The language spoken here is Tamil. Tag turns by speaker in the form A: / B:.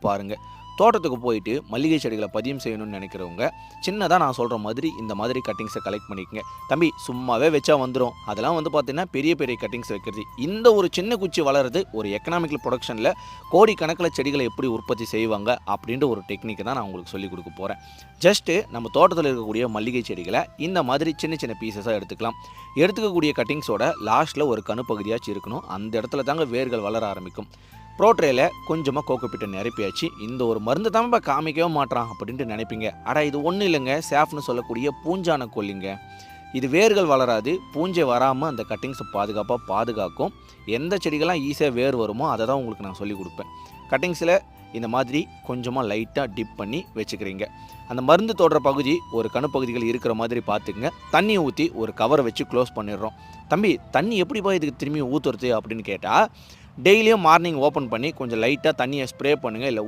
A: பாருங்கள் தோட்டத்துக்கு போயிட்டு மல்லிகை செடிகளை பதியம் செய்யணும்னு நினைக்கிறவங்க சின்னதாக நான் சொல்கிற மாதிரி இந்த மாதிரி கட்டிங்ஸை கலெக்ட் பண்ணிக்கங்க. தம்பி சும்மாவே வச்சா வந்துடும் அதெல்லாம் வந்து பார்த்தீங்கன்னா பெரிய பெரிய கட்டிங்ஸ் வைக்கிறது. இந்த ஒரு சின்ன குச்சி வளருது ஒரு எக்கனாமிக்கல் ப்ரொடக்ஷனில் கோடிக்கணக்கில் செடிகளை எப்படி உற்பத்தி செய்வாங்க அப்படின்ற ஒரு டெக்னிக்கை தான் நான் உங்களுக்கு சொல்லிக் கொடுக்க போகிறேன் ஜஸ்ட்டு நம்ம தோட்டத்தில் இருக்கக்கூடிய மல்லிகை செடிகளை இந்த மாதிரி சின்ன சின்ன பீசஸாக எடுத்துக்கலாம். எடுத்துக்கக்கூடிய கட்டிங்ஸோட லாஸ்ட்டில் ஒரு கணு பகுதியாச்சும் இருக்கணும். அந்த இடத்துல தாங்க வேர்கள் வளர ஆரம்பிக்கும். ப்ரோட்ரேல கொஞ்சமாக கோகோபிட்டை நிரப்பியாச்சு. இந்த ஒரு மருந்து தான் காமிக்கவே மாட்றான் அப்படின்ட்டு நினைப்பீங்க. ஆனால் இது ஒன்றும் இல்லைங்க. சேஃப்னு சொல்லக்கூடிய பூஞ்சான கொல்லிங்க இது வேர்கள் வளராது. பூஞ்சை வராமல் அந்த கட்டிங்ஸை பாதுகாப்பாக பாதுகாக்கும். எந்த செடிகள்லாம் ஈஸியாக வேர் வருமோ அதை தான் உங்களுக்கு நான் சொல்லிக் கொடுப்பேன். கட்டிங்ஸில் இந்த மாதிரி கொஞ்சமாக லைட்டாக டிப் பண்ணி வச்சுக்கிறீங்க. அந்த மருந்து தொடுற பகுதி ஒரு கணுப்பகுதிகள் இருக்கிற மாதிரி பார்த்துக்குங்க. தண்ணியை ஊற்றி ஒரு கவரை வச்சு க்ளோஸ் பண்ணிடுறோம். தம்பி தண்ணி எப்படிப்பா இதுக்கு திரும்பி ஊற்றுறது அப்படின்னு கேட்டால் டெய்லியும் மார்னிங் ஓப்பன் பண்ணி கொஞ்சம் லைட்டாக தண்ணியை ஸ்ப்ரே பண்ணுங்கள் இல்லை